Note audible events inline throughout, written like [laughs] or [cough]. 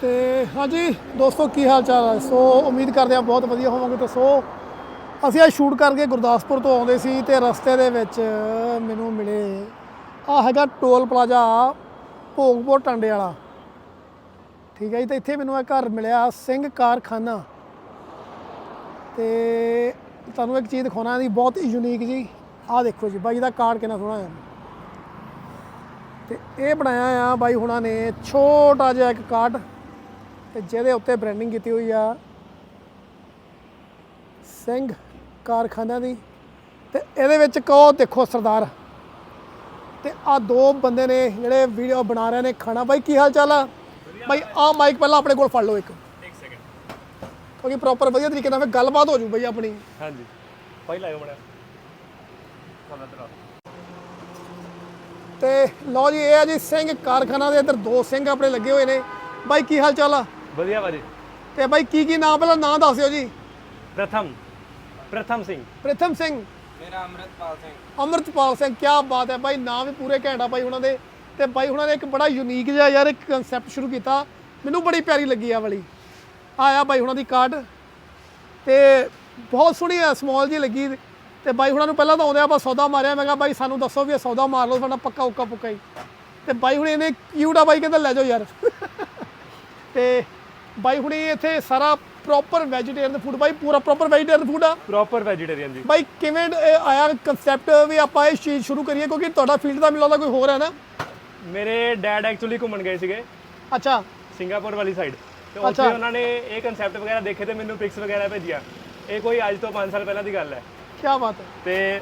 ਤੇ ਹਾਂਜੀ, ਦੋਸਤੋ, ਕੀ ਹਾਲ ਚਾਲ ਹੈ ਸੋ, ਉਮੀਦ ਕਰਦੇ ਹਾਂ ਬਹੁਤ ਵਧੀਆ ਹੋਵੋਗੇ। ਤੇ ਸੋ, ਅਸੀਂ ਅੱਜ ਸ਼ੂਟ ਕਰਕੇ ਗੁਰਦਾਸਪੁਰ ਤੋਂ ਆਉਂਦੇ ਸੀ ਤੇ ਰਸਤੇ ਦੇ ਵਿੱਚ ਮੈਨੂੰ ਮਿਲੇ ਆ ਹੈਗਾ ਟੋਲ ਪਲਾਜ਼ਾ ਭੋਗਪੁਰ ਟਾਂਡੇ ਵਾਲਾ। ਠੀਕ ਹੈ ਜੀ, ਤੇ ਇੱਥੇ ਮੈਨੂੰ ਇਹ ਘਰ ਮਿਲਿਆ ਸਿੰਘ ਕਾਰਖਾਨਾ। ਤੇ ਤੁਹਾਨੂੰ ਇੱਕ ਚੀਜ਼ ਦਿਖਾਉਣਾ ਦੀ ਬਹੁਤ ਯੂਨੀਕ ਜੀ। ਆਹ ਦੇਖੋ ਜੀ, ਬਾਈ ਦਾ ਕਾਰਡ ਕਿੰਨਾ ਸੋਹਣਾ ਹੈ। ਤੇ ਇਹ ਬਣਾਇਆ ਆ ਬਾਈ ਹੁਣਾਂ ਨੇ, ਛੋਟਾ ਜਿਹਾ ਇੱਕ ਕਾਰਡ। ਤੇ ਜਿਹਦੇ ਉੱਤੇ ਬ੍ਰਾਂਡਿੰਗ ਕੀਤੀ ਹੋਈ ਆ ਸਿੰਘ ਕਾਰਖਾਨਾ ਦੀ। ਤੇ ਇਹਦੇ ਵਿੱਚ ਕਹੋ ਦੇਖੋ ਸਰਦਾਰ। ਤੇ ਆ ਦੋ ਬੰਦੇ ਨੇ ਜਿਹੜੇ ਵੀਡੀਓ ਬਣਾ ਰਹੇ ਨੇ ਖਾਣਾ। ਬਾਈ ਕੀ ਹਾਲ ਚਾਲ ਆ? ਬਾਈ ਆ ਮਾਈਕ ਪਹਿਲਾਂ ਆਪਣੇ ਕੋਲ ਫੜ ਲਓ ਇੱਕ। ਇੱਕ ਸੈਕਿੰਡ ਕਿਉਂਕਿ ਪ੍ਰੋਪਰ ਵਧੀਆ ਤਰੀਕੇ ਨਾਲ ਫਿਰ ਗੱਲਬਾਤ ਹੋ ਜੂ ਬਈ ਆਪਣੀ। ਹਾਂਜੀ। ਪਹਿਲਾਂ ਆਇਓ ਮੜਾ ਸਾਡਾ ਤਰਾ। ਤੇ ਲਓ ਜੀ ਇਹ ਆ ਜੀ ਸਿੰਘ ਕਾਰਖਾਨਾ ਦੇ ਇੱਧਰ ਦੋ ਸਿੰਘ ਆਪਣੇ ਲੱਗੇ ਹੋਏ ਨੇ। ਬਾਈ ਕੀ ਹਾਲ ਚਾਲ ਆ? ਵਧੀਆ ਭਾਜੀ ਤੇ ਬਾਈ ਕੀ ਕੀ ਨਾਮ ਪਹਿਲਾਂ ਨਾਂ ਦੱਸਿਓ ਜੀ। ਪ੍ਰਥਮ ਪ੍ਰਥਮ ਸਿੰਘ। ਪ੍ਰਿਥਮ ਸਿੰਘ। ਮੇਰਾ ਅੰਮ੍ਰਿਤਪਾਲ ਸਿੰਘ। ਅਮਰਤਪਾਲ ਸਿੰਘ ਕੀ ਬਾਤ ਹੈ ਬਾਈ ਨਾਮ ਵੀ ਪੂਰੇ ਘੈਂਟਾ ਬਾਈ ਉਹਨਾਂ ਦੇ। ਤੇ ਬਾਈ ਉਹਨਾਂ ਨੇ ਇੱਕ ਬੜਾ ਯੂਨੀਕ ਜਿਹਾ ਯਾਰ ਇੱਕ ਕਨਸੈਪਟ ਸ਼ੁਰੂ ਕੀਤਾ। ਮੈਨੂੰ ਬੜੀ ਪਿਆਰੀ ਲੱਗੀ ਆ ਵਾਲੀ। ਆਇਆ ਬਾਈ ਉਹਨਾਂ ਦੀ ਕਾਰਡ ਤੇ ਬਹੁਤ ਸੋਹਣੀ ਆ ਸਮਾਲ ਜੀ ਲੱਗੀ। ਤੇ ਬਾਈ ਹੁਣਾਂ ਨੂੰ ਪਹਿਲਾਂ ਤਾਂ ਆਉਂਦੇ ਆਪਾਂ ਸੌਦਾ ਮਾਰਿਆ। ਮੈਂ ਕਿਹਾ ਬਾਈ ਸਾਨੂੰ ਦੱਸੋ ਵੀ ਇਹ ਸੌਦਾ ਮਾਰ ਲਓ ਸਾਡਾ ਪੱਕਾ ਉੱਕਾ ਪੁੱਕਾ ਹੀ। ਤੇ ਬਾਈ ਹੁਣੇ ਇਹਨੇ ਕਿਊਟ ਆ ਬਾਈ ਕਹਿੰਦਾ ਲੈ ਜਾਓ ਯਾਰ। [laughs] ਤੇ ਬਾਈ ਹੁਣੇ ਇੱਥੇ ਸਾਰਾ ਪ੍ਰੋਪਰ ਵੈਜੀਟੇਰੀਅਨ ਫੂਡ ਬਾਈ ਪੂਰਾ ਪ੍ਰੋਪਰ ਵੈਜੀਟੇਰੀਅਨ ਫੂਡ ਆ। ਪ੍ਰੋਪਰ ਵੈਜੀਟੇਰੀਅਨ ਜੀ। ਬਾਈ ਕਿਵੇਂ ਇਹ ਆਇਆ ਕਨਸੈਪਟ ਵੀ ਆਪਾਂ ਇਹ ਚੀਜ਼ ਸ਼ੁਰੂ ਕਰੀਏ ਕਿਉਂਕਿ ਤੁਹਾਡਾ ਫੀਲਡ ਦਾ ਮੈਨੂੰ ਲੱਗਦਾ ਕੋਈ ਹੋਰ ਹੈ ਨਾ। ਮੇਰੇ ਡੈਡ ਐਕਚੁਅਲੀ ਘੁੰਮਣ ਗਏ ਸੀਗੇ। ਅੱਛਾ। ਸਿੰਗਾਪੁਰ ਵਾਲੀ ਸਾਈਡ ਤੇ ਉੱਥੇ ਅੱਛਾ। ਉਹਨਾਂ ਨੇ ਇਹ ਕਨਸੈਪਟ ਵਗੈਰਾ ਦੇਖੇ ਤੇ ਮੈਨੂੰ ਪਿਕਸ ਵਗੈਰਾ ਭੇਜੀਆਂ। ਇਹ ਕੋਈ ਅੱਜ ਤੋਂ 5 ਸਾਲ ਪਹਿਲਾਂ ਦੀ ਗੱਲ ਹੈ। ਕੀ ਬਾਤ ਹੈ। ਤੇ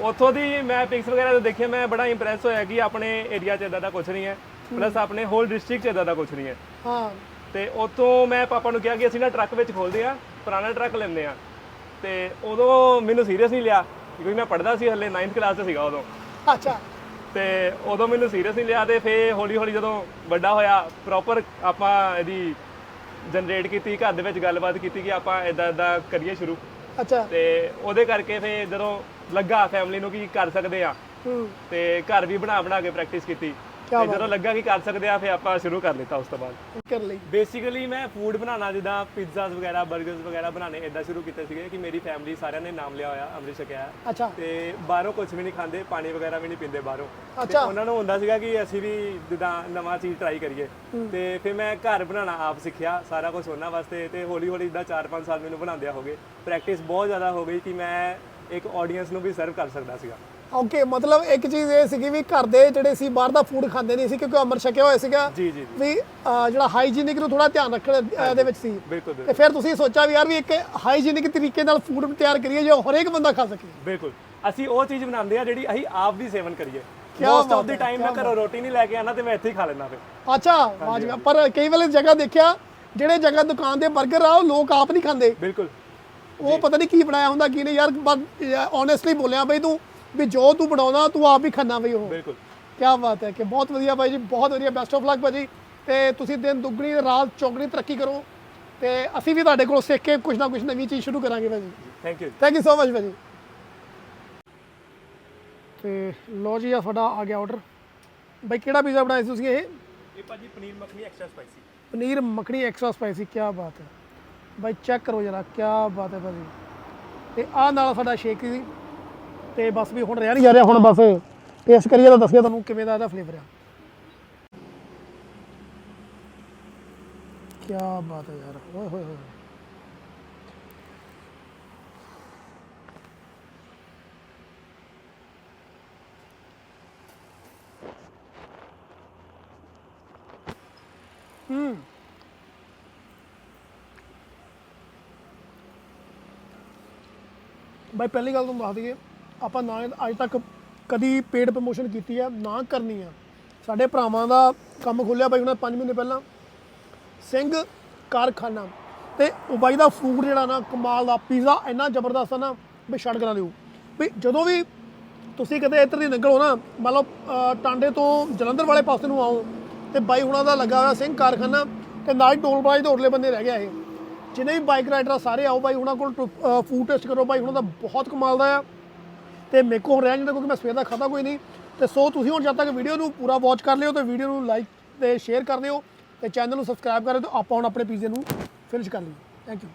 ਉੱਥੋਂ ਦੀ ਮੈਂ ਪਿਕਸ ਵਗੈਰਾ ਤੋਂ ਦੇਖੇ ਮੈਂ ਬੜਾ ਇੰਪ੍ਰੈਸ ਹੋਇਆ ਕਿ ਆਪਣੇ ਏਰੀਆ 'ਚ ਇਦਾਂ ਦਾ ਕੁਝ ਨਹੀਂ ਹੈ। ਪਲੱਸ ਆਪਣੇ ਹੋਲ ਡਿਸਟ੍ਰਿਕਟ 'ਚ ਇਦਾਂ ਦਾ ਕੁਝ ਨਹੀਂ ਹੈ। ਹਾਂ। ਤੇ ਉਤੋਂ ਮੈਂ ਪਾਪਾ ਨੂੰ ਕਿਹਾ ਕਿ ਅਸੀਂ ਨਾ ਟਰੱਕ ਵਿੱਚ ਖੋਲਦੇ ਆ ਪੁਰਾਣਾ ਟਰੱਕ ਲੈਂਦੇ ਆ ਤੇ ਉਦੋਂ ਮੈਨੂੰ ਸੀਰੀਅਸ ਨਹੀਂ ਲਿਆ ਕਿਉਂਕਿ ਮੈਂ ਪੜ੍ਹਦਾ ਸੀ ਹਲੇ 9th ਕਲਾਸ 'ਚ ਸੀਗਾ ਉਦੋਂ। ਅੱਛਾ। ਤੇ ਉਦੋਂ ਮੈਨੂੰ ਸੀਰੀਅਸ ਨਹੀਂ ਲਿਆ ਤੇ ਫੇ ਹੌਲੀ ਹੌਲੀ ਜਦੋਂ ਵੱਡਾ ਹੋਇਆ ਪ੍ਰੋਪਰ ਆਪਾਂ ਇਹਦੀ ਜਨਰੇਟ ਕੀਤੀ ਘਰ ਦੇ ਵਿੱਚ ਗੱਲਬਾਤ ਕੀਤੀ ਕਿ ਆਪਾਂ ਇਦਾਂ ਇਦਾਂ ਕਰੀਏ ਸ਼ੁਰੂ। ਅੱਛਾ। ਤੇ ਉਹਦੇ ਕਰਕੇ ਫੇ ਜਦੋਂ ਲੱਗਾ ਫੈਮਿਲੀ ਨੂੰ ਕਿ ਕਰ ਸਕਦੇ ਆ ਹੂੰ। ਤੇ ਘਰ ਵੀ ਬਣਾ ਬਣਾ ਕੇ ਪ੍ਰੈਕਟਿਸ ਕੀਤੀ। ਤੇ ਜਦੋਂ ਲੱਗਾ ਕਿ ਕਰ ਸਕਦੇ ਆ ਫਿਰ ਆਪਾਂ ਸ਼ੁਰੂ ਕਰ ਲਿੱਤਾ ਉਸ ਤੋਂ ਬਾਅਦ। ਕਰ ਲਈ। ਬੇਸਿਕਲੀ ਮੈਂ ਫੂਡ ਬਣਾਉਣਾ ਜਿੱਦਾਂ ਪਿੱਜ਼ਾਸ ਵਗੈਰਾ 버ਗਰਸ ਵਗੈਰਾ ਬਣਾਉਣੇ ਇਦਾਂ ਸ਼ੁਰੂ ਕੀਤੇ ਸੀਗੇ ਕਿ ਮੇਰੀ ਫੈਮਿਲੀ ਸਾਰਿਆਂ ਨੇ ਨਾਮ ਲਿਆ ਹੋਇਆ ਅੰਮ੍ਰਿਤ ਛਕਿਆ ਅੱਛਾ। ਤੇ ਬਾਹਰੋਂ ਕੁਝ ਵੀ ਨਹੀਂ ਖਾਂਦੇ ਪਾਣੀ ਵਗੈਰਾ ਵੀ ਨਹੀਂ ਪੀਂਦੇ ਬਾਹਰੋਂ। ਤੇ ਉਹਨਾਂ ਨੂੰ ਹੁੰਦਾ ਸੀਗਾ ਕਿ ਅਸੀਂ ਵੀ ਜਿੱਦਾਂ ਨਵਾਂ ਚੀਜ਼ ਟਰਾਈ ਕਰੀਏ। ਤੇ ਫਿਰ ਮੈਂ ਘਰ ਬਣਾਉਣਾ ਆਪ ਸਿੱਖਿਆ ਸਾਰਾ ਕੁਝ ਉਹਨਾਂ ਵਾਸਤੇ। ਤੇ ਹੌਲੀ ਹੌਲੀ ਇਦਾਂ 4-5 ਸਾਲ ਮੈਨੂੰ ਬਣਾਉਂਦੇ ਹੋ ਗਏ। ਪ੍ਰੈਕਟਿਸ ਬਹੁਤ ਜ਼ਿਆਦਾ ਹੋ ਗਈ ਕਿ ਮੈਂ ਇੱਕ ਆਡੀਅנס ਨੂੰ ਵੀ ਸਰਵ ਕਰ ਸਕਦਾ ਸੀਗਾ। ਓਕੇ ਮਤਲਬ ਇੱਕ ਚੀਜ਼ ਇਹ ਸੀਗੀ ਵੀ ਘਰ ਦੇ ਜਿਹੜੇ ਸੀ ਬਾਹਰ ਦਾ ਫੂਡ ਖਾਂਦੇ ਨਹੀਂ ਸੀ ਕਿਉਂਕਿ ਅਮਰ ਛਕਿਆ ਹੋਇਆ ਸੀਗਾ ਜੀ ਜੀ ਜੀ। ਵੀ ਅਹ, ਜਿਹੜਾ ਹਾਈਜੀਨਿਕ ਨੂੰ ਥੋੜਾ ਧਿਆਨ ਰੱਖਣ ਦੇ ਵਿੱਚ ਸੀ। ਬਿਲਕੁਲ ਬਿਲਕੁਲ। ਤੇ ਫਿਰ ਤੁਸੀਂ ਸੋਚਿਆ ਵੀ ਯਾਰ ਵੀ ਇੱਕ ਹਾਈਜੀਨਿਕ ਤਰੀਕੇ ਨਾਲ ਫੂਡ ਤਿਆਰ ਕਰੀਏ ਜੋ ਹਰੇਕ ਬੰਦਾ ਖਾ ਸਕੇ। ਬਿਲਕੁਲ। ਅਸੀਂ ਉਹ ਚੀਜ਼ ਬਣਾਉਂਦੇ ਆ ਜਿਹੜੀ ਅਸੀਂ ਆਪ ਵੀ ਸੇਵਨ ਕਰੀਏ। ਕਿਆ ਮੋਸਟ ਆਫ ਬਾਤ ਦੀ ਹੈ, ਟਾਈਮ ਮੈਂ ਘਰੋਂ ਰੋਟੀ ਨਹੀਂ ਲੈ ਕੇ ਆਣਾ ਤੇ ਮੈਂ ਇੱਥੇ ਹੀ ਖਾ ਲੈਣਾ ਫਿਰ। ਅੱਛਾ ਵਾਜਗਾ ਪਰ ਕਈ ਵੇਲੇ ਜਗ੍ਹਾ ਦੇਖਿਆ ਜਿਹੜੇ ਜਗ੍ਹਾ ਦੁਕਾਨ ਦੇ 버ਗਰ ਆ ਉਹ ਲੋਕ ਆਪ ਨਹੀਂ ਖਾਂਦੇ। ਬਿਲਕੁਲ। ਉਹ ਪਤਾ ਨਹੀਂ ਕੀ ਬਣਾਇਆ ਹੁੰਦਾ ਕੀ ਨਹੀਂ। ਯਾਰ ਓਨੈਸਟਲੀ ਬੋਲਿਆ ਬਈ ਤੂੰ ਵੀ ਜੋ ਤੂੰ ਬਣਾਉਂਦਾ ਤੂੰ ਆਪ ਹੀ ਖਾਣਾ ਬਈ ਉਹ। ਬਿਲਕੁਲ। ਕੀ ਬਾਤ ਹੈ ਕਿ ਬਹੁਤ ਵਧੀਆ ਬਾਈ ਜੀ ਬਹੁਤ ਵਧੀਆ। ਬੈਸਟ ਆਫ ਲੱਕ ਭਾਜੀ। ਤੇ ਤੁਸੀਂ ਦਿਨ ਦੁੱਗਣੀ ਰਾਤ ਚੌਗਣੀ ਤਰੱਕੀ ਕਰੋ। ਤੇ ਅਸੀਂ ਵੀ ਤੁਹਾਡੇ ਕੋਲੋਂ ਸਿੱਖ ਕੇ ਕੁਝ ਨਾ ਕੁਝ ਨਵੀਂ ਚੀਜ਼ ਸ਼ੁਰੂ ਕਰਾਂਗੇ ਭਾਜੀ। Thank you thank you so much ਭਾਜੀ। ਤੇ ਲੋ ਜੀ ਆ ਤੁਹਾਡਾ ਆ ਗਿਆ ਆਰਡਰ ਬਾਈ ਕਿਹੜਾ ਪੀਜ਼ਾ ਬਣਾਇਆ ਸੀ ਤੁਸੀਂ ਇਹ? ਇਹ ਭਾਜੀ paneer makhani extra spicy paneer makhani extra spicy ਕੀ ਬਾਤ ਹੈ। ਬਾਈ ਚੈੱਕ ਕਰੋ ਜਰਾ ਕੀ ਬਾਤ ਹੈ ਭਾਜੀ। ਤੇ ਆਹ ਨਾਲ ਸਾਡਾ ਸ਼ੇਕ ਸੀ। ਤੇ ਬਸ ਵੀ ਹੁਣ ਰਹਿ ਨਹੀਂ ਜਾ ਰਿਹਾ, ਹੁਣ ਬਸ ਟੇਸਟ ਕਰੀਏ ਤਾਂ ਦੱਸਿਆ ਤੁਹਾਨੂੰ ਕਿਵੇਂ ਦਾ ਇਹਦਾ ਫਲੇਵਰ ਆ। ਕੀ ਬਾਤ ਹੈ ਯਾਰ, ਓਏ ਹੋਏ ਹੋਏ। ਹੂੰ। ਬਾਈ, ਪਹਿਲੀ ਗੱਲ ਤੁਹਾਨੂੰ ਦੱਸ ਦਈਏ ਆਪਾਂ ਨਾ ਅੱਜ ਤੱਕ ਕਦੀ ਪੇਡ ਪ੍ਰਮੋਸ਼ਨ ਕੀਤੀ ਆ ਨਾ ਕਰਨੀ ਆ ਸਾਡੇ ਭਰਾਵਾਂ ਦਾ ਕੰਮ ਖੋਲਿਆ ਬਾਈ ਉਹਨਾਂ 5 ਮਹੀਨੇ ਪਹਿਲਾਂ। ਸਿੰਘ ਕਾਰਖਾਨਾ ਤੇ ਉਹ ਬਾਈ ਦਾ ਫੂਡ ਜਿਹੜਾ ਨਾ, ਕਮਾਲ ਦਾ ਪੀਜ਼ਾ ਇੰਨਾ ਜ਼ਬਰਦਸਤ ਆ ਨਾ, ਵੀ ਛੱਡ ਕਰਾਂ ਦਿਓ। ਵੀ ਜਦੋਂ ਵੀ ਤੁਸੀਂ ਕਿਤੇ ਇੱਧਰ ਦੀ ਨਿਕਲੋ ਨਾ, ਮੰਨ ਲਓ ਟਾਂਡੇ ਤੋਂ ਜਲੰਧਰ ਵਾਲੇ ਪਾਸੇ ਨੂੰ ਆਓ, ਤੇ ਬਾਈ ਹੁਣਾਂ ਦਾ ਲੱਗਾ ਹੋਇਆ ਸਿੰਘ ਕਾਰਖਾਨਾ, ਤੇ ਨਾਲ ਹੀ ਟੋਲ ਪਲਾਜ਼ੇ ਦੇ ਉਰਲੇ ਬੰਦੇ ਰਹਿ ਗਿਆ ਇਹ। ਜਿੰਨੇ ਵੀ ਬਾਈਕ ਰਾਈਡਰ ਸਾਰੇ ਆਓ ਬਾਈ ਹੁਣਾਂ ਕੋਲ ਫੂਡ ਟੈਸਟ ਕਰੋ। ਬਾਈ ਹੁਣਾਂ ਦਾ ਬਹੁਤ ਕਮਾਲ ਦਾ ਆ। ਤੇ ਮੇਰੇ ਕੋਲ ਰਹਿ ਜਾਂਦਾ ਕਿਉਂਕਿ ਮੈਂ ਸਵੇਰ ਦਾ ਖਾਦਾ ਕੋਈ ਨਹੀਂ। ਤੇ ਸੋ ਤੁਸੀਂ ਹੁਣ ਜਦ ਤੱਕ ਵੀਡੀਓ ਨੂੰ ਪੂਰਾ ਵਾਚ ਕਰ ਲਿਓ ਤੇ ਵੀਡੀਓ ਨੂੰ ਲਾਈਕ ਤੇ ਸ਼ੇਅਰ ਕਰ ਦਿਓ ਤੇ ਚੈਨਲ ਨੂੰ ਸਬਸਕ੍ਰਾਈਬ ਕਰੇ ਤਾਂ ਆਪਾਂ ਹੁਣ ਆਪਣੇ ਪੀਜ਼ੇ ਨੂੰ ਫਿਨਿਸ਼ ਕਰ ਲਈਏ। Thank you